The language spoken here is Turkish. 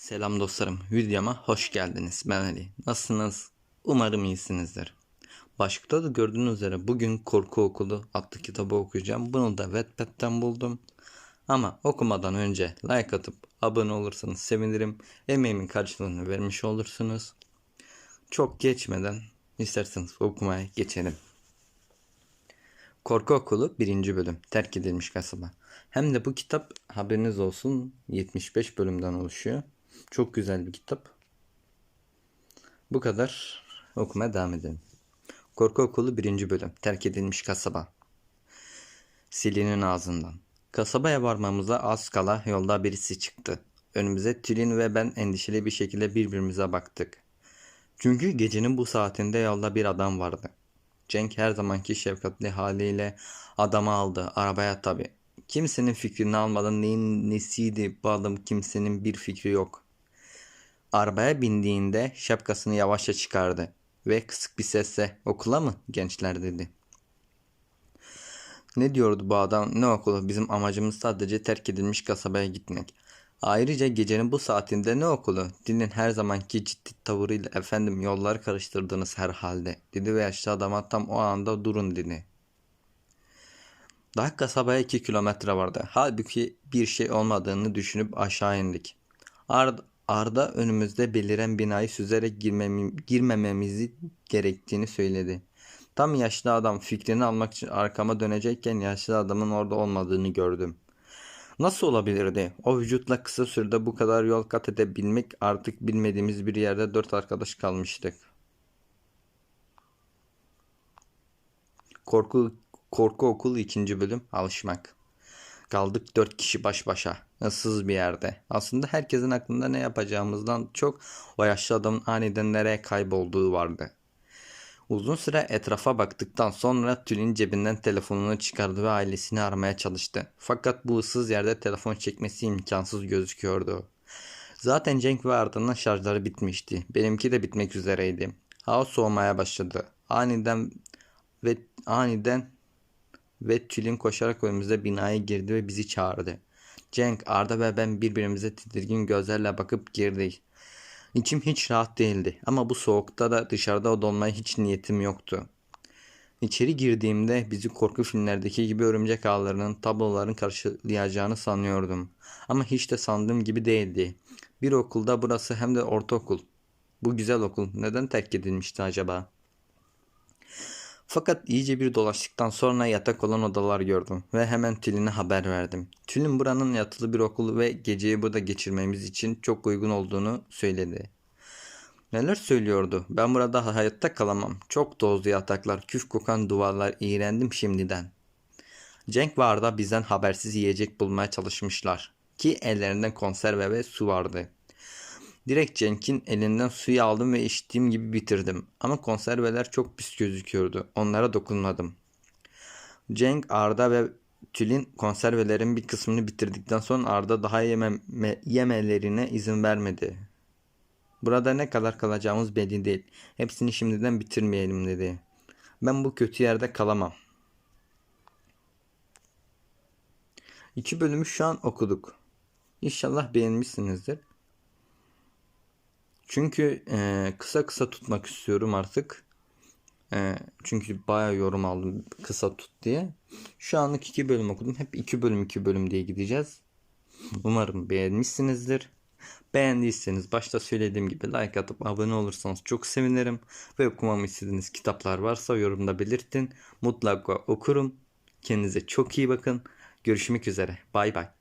Selam dostlarım, videoma hoş geldiniz. Ben Ali. Nasılsınız? Umarım iyisinizdir. Başlıkta da gördüğünüz üzere bugün Korku Okulu adlı kitabı okuyacağım. Bunu da Wattpad'den buldum. Ama okumadan önce like atıp abone olursanız sevinirim. Emeğimin karşılığını vermiş olursunuz. Çok geçmeden isterseniz okumaya geçelim. Korku Okulu 1. bölüm Terk edilmiş kasaba. Hem de bu kitap haberiniz olsun 75 bölümden oluşuyor. Çok güzel bir kitap. Bu kadar okumaya devam edelim. Korku Okulu 1. bölüm Terk edilmiş kasaba. Silinin ağzından. Kasabaya varmamıza az kala yolda birisi çıktı. Önümüze Tülin ve ben endişeli bir şekilde birbirimize baktık. Çünkü gecenin bu saatinde yolda bir adam vardı. Cenk her zamanki şefkatli haliyle adamı aldı. Arabaya tabi. Kimsenin fikrini almadan neyin nesiydi bu adam kimsenin bir fikri yok. Arabaya bindiğinde şapkasını yavaşça çıkardı ve kısık bir sesle okula mı gençler dedi. Ne diyordu bu adam ne okulu bizim amacımız sadece terk edilmiş kasabaya gitmek. Ayrıca gecenin bu saatinde ne okulu? Dilin her zamanki ciddi tavırıyla efendim yolları karıştırdınız herhalde dedi ve yaşlı adama tam o anda durun dedi. Daha kasabaya 2 kilometre vardı. Halbuki bir şey olmadığını düşünüp aşağı indik. Arda, Arda önümüzde beliren binayı süzerek girmememizi gerektiğini söyledi. Tam yaşlı adam fikrini almak için arkama dönecekken yaşlı adamın orada olmadığını gördüm. Nasıl olabilirdi? O vücutla kısa sürede bu kadar yol kat edebilmek artık bilmediğimiz bir yerde dört arkadaş kalmıştık. Korku Korku Okulu 2. bölüm Alışmak. Kaldık dört kişi baş başa. Issız bir yerde. Aslında herkesin aklında ne yapacağımızdan çok o yaşlı adamın aniden nereye kaybolduğu vardı. Uzun süre etrafa baktıktan sonra Tülin cebinden telefonunu çıkardı ve ailesini aramaya çalıştı. Fakat bu ıssız yerde telefon çekmesi imkansız gözüküyordu. Zaten Cenk ve Arda'nın şarjları bitmişti. Benimki de bitmek üzereydi. Hava soğumaya başladı. Aniden ve aniden ve Tülin koşarak önümüze binaya girdi ve bizi çağırdı. Cenk, Arda ve ben birbirimize tedirgin gözlerle bakıp girdik. İçim hiç rahat değildi ama bu soğukta da dışarıda donmaya hiç niyetim yoktu. İçeri girdiğimde bizi korku filmlerdeki gibi örümcek ağlarının tabloların karşılayacağını sanıyordum. Ama hiç de sandığım gibi değildi. Bir okulda burası hem de ortaokul. Bu güzel okul neden terk edilmişti acaba? Fakat iyice bir dolaştıktan sonra yatak olan odalar gördüm ve hemen Tülin'e haber verdim. Tülin buranın yatılı bir okulu ve geceyi burada geçirmemiz için çok uygun olduğunu söyledi. Neler söylüyordu? Ben burada hayatta kalamam. Çok tozlu yataklar, küf kokan duvarlar, iğrendim şimdiden. Cenk ve Arda bizden habersiz yiyecek bulmaya çalışmışlar. Ki ellerinde konserve ve su vardı. Direkt Cenk'in elinden suyu aldım ve içtiğim gibi bitirdim. Ama konserveler çok pis gözüküyordu. Onlara dokunmadım. Cenk, Arda ve Tülin konservelerin bir kısmını bitirdikten sonra Arda daha yeme yemelerine izin vermedi. Burada ne kadar kalacağımız belli değil. Hepsini şimdiden bitirmeyelim dedi. Ben bu kötü yerde kalamam. İki bölümü şu an okuduk. İnşallah beğenmişsinizdir. Çünkü e, kısa kısa tutmak istiyorum artık. E, çünkü bayağı yorum aldım kısa tut diye. Şu anlık iki bölüm okudum. Hep iki bölüm iki bölüm diye gideceğiz. Umarım beğenmişsinizdir. Beğendiyseniz başta söylediğim gibi like atıp abone olursanız çok sevinirim. Ve okumamı istediğiniz kitaplar varsa yorumda belirtin. Mutlaka okurum. Kendinize çok iyi bakın. Görüşmek üzere. Bay bay.